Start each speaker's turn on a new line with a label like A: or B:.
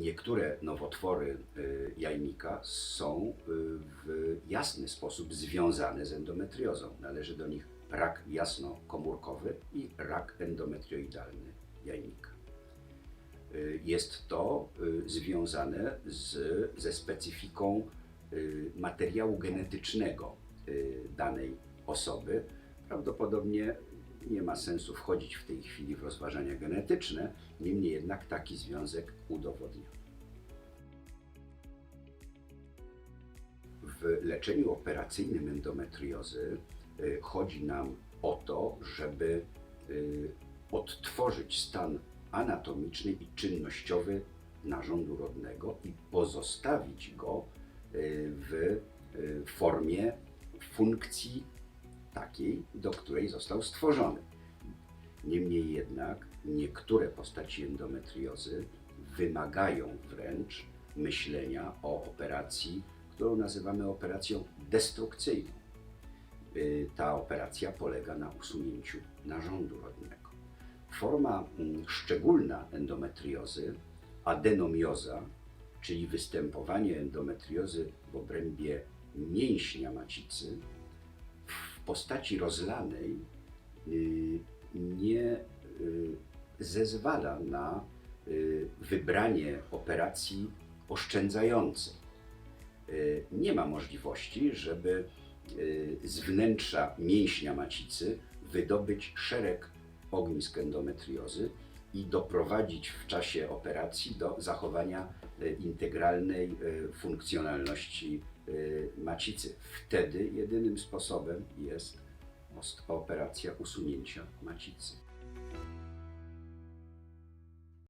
A: niektóre nowotwory y, jajnika są y, w jasny sposób związane z endometriozą. Należy do nich rak jasnokomórkowy i rak endometrioidalny jajnika. Y, Jest to związane z, ze specyfiką materiału genetycznego danej osoby. Prawdopodobnie nie ma sensu wchodzić w tej chwili w rozważania genetyczne, niemniej jednak taki związek udowodniono. W leczeniu operacyjnym endometriozy y, chodzi nam o to, żeby y, odtworzyć stan anatomiczny i czynnościowy narządu rodnego i pozostawić go y, w formie funkcji takiej, do której został stworzony. Niemniej jednak niektóre postaci endometriozy wymagają wręcz myślenia o operacji, którą nazywamy operacją destrukcyjną. Y, Ta operacja polega na usunięciu narządu rodnego. Forma mm, szczególna endometriozy, adenomioza, czyli występowanie endometriozy w obrębie mięśnia macicy, w postaci rozlanej y, nie y, zezwala na wybranie operacji oszczędzającej. Y, Nie ma możliwości, żeby y, z wnętrza mięśnia macicy wydobyć szereg ognisk endometriozy i doprowadzić w czasie operacji do zachowania y, integralnej funkcjonalności macicy. Wtedy jedynym sposobem jest operacja usunięcia macicy.